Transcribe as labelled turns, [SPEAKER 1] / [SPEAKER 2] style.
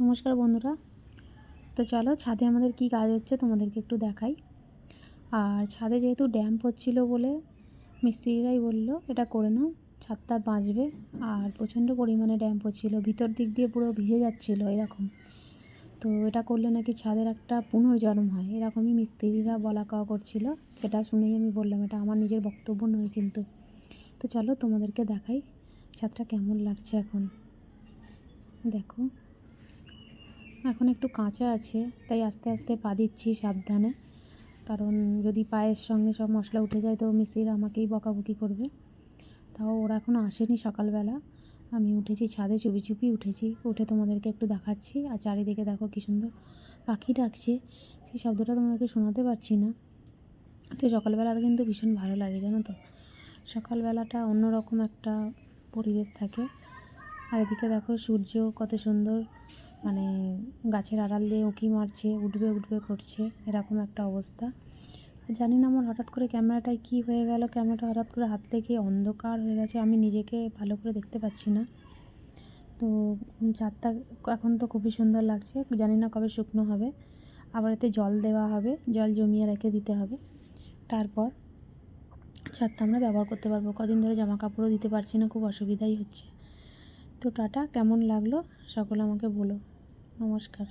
[SPEAKER 1] নমস্কার বন্ধুরা। তো চলো ছাদে আমাদের কি কাজ হচ্ছে তোমাদেরকে একটু দেখাই। আর ছাদে যেহেতু ড্যাম্প হচ্ছিল বলে মিস্ত্রিরাই বলল, এটা করে নাও, ছাদটা বাঁচবে। আর প্রচণ্ড পরিমাণে ড্যাম্প হচ্ছিল, ভিতর দিক দিয়ে পুরো ভিজে যাচ্ছিল এরকম। তো এটা করলে নাকি ছাদের একটা পুনর্জন্ম হয়, এরকমই মিস্ত্রিরা বলা কাওয়া করছিল। সেটা শুনেই আমি বললাম, এটা আমার নিজের বক্তব্য নয় কিন্তু। তো চলো তোমাদেরকে দেখাই, ছাদটা কেমন লাগছে এখন। দেখো। এখন একটু কাঁচা আছে, তাই আস্তে আস্তে পা দিচ্ছি সাবধানে। কারণ যদি পায়ের সঙ্গে সব মশলা উঠে যায়, তো মিস্ত্রিরা আমাকেই বকাবকি করবে। তাও ওরা এখনও আসেনি সকালবেলা। আমি উঠেছি ছাদে, চুপি চুপি উঠেছি। উঠে তোমাদেরকে একটু দেখাচ্ছি। আর চারিদিকে দেখো কী সুন্দর পাখি ডাকছে। সেই শব্দটা তোমাদেরকে শোনাতে পারছি না। তো সকালবেলা কিন্তু ভীষণ ভালো লাগে, জানো তো? সকালবেলাটা অন্যরকম একটা পরিবেশ থাকে। আর এদিকে দেখো সূর্য কত সুন্দর। মানে গাছের আড়াল দিয়ে উঁকি মারছে, উঠবে উঠবে করছে, এরকম একটা অবস্থা। জানি না আমার হঠাৎ করে ক্যামেরাটায় কী হয়ে গেল, ক্যামেরাটা হঠাৎ করে হাত থেকে অন্ধকার হয়ে গেছে, আমি নিজেকে ভালো করে দেখতে পাচ্ছি না। তো চারটা এখন তো খুবই সুন্দর লাগছে, জানি না কবে শুকনো হবে। আবার এতে জল দেওয়া হবে, জল জমিয়ে রেখে দিতে হবে। তারপর ছাদটা আমরা ব্যবহার করতে পারব, কদিন ধরে জামা কাপড়ও দিতে পারছি না, খুব অসুবিধাই হচ্ছে। তো টাটা কেমন লাগল? সকলে আমাকে বলো। নমস্কার।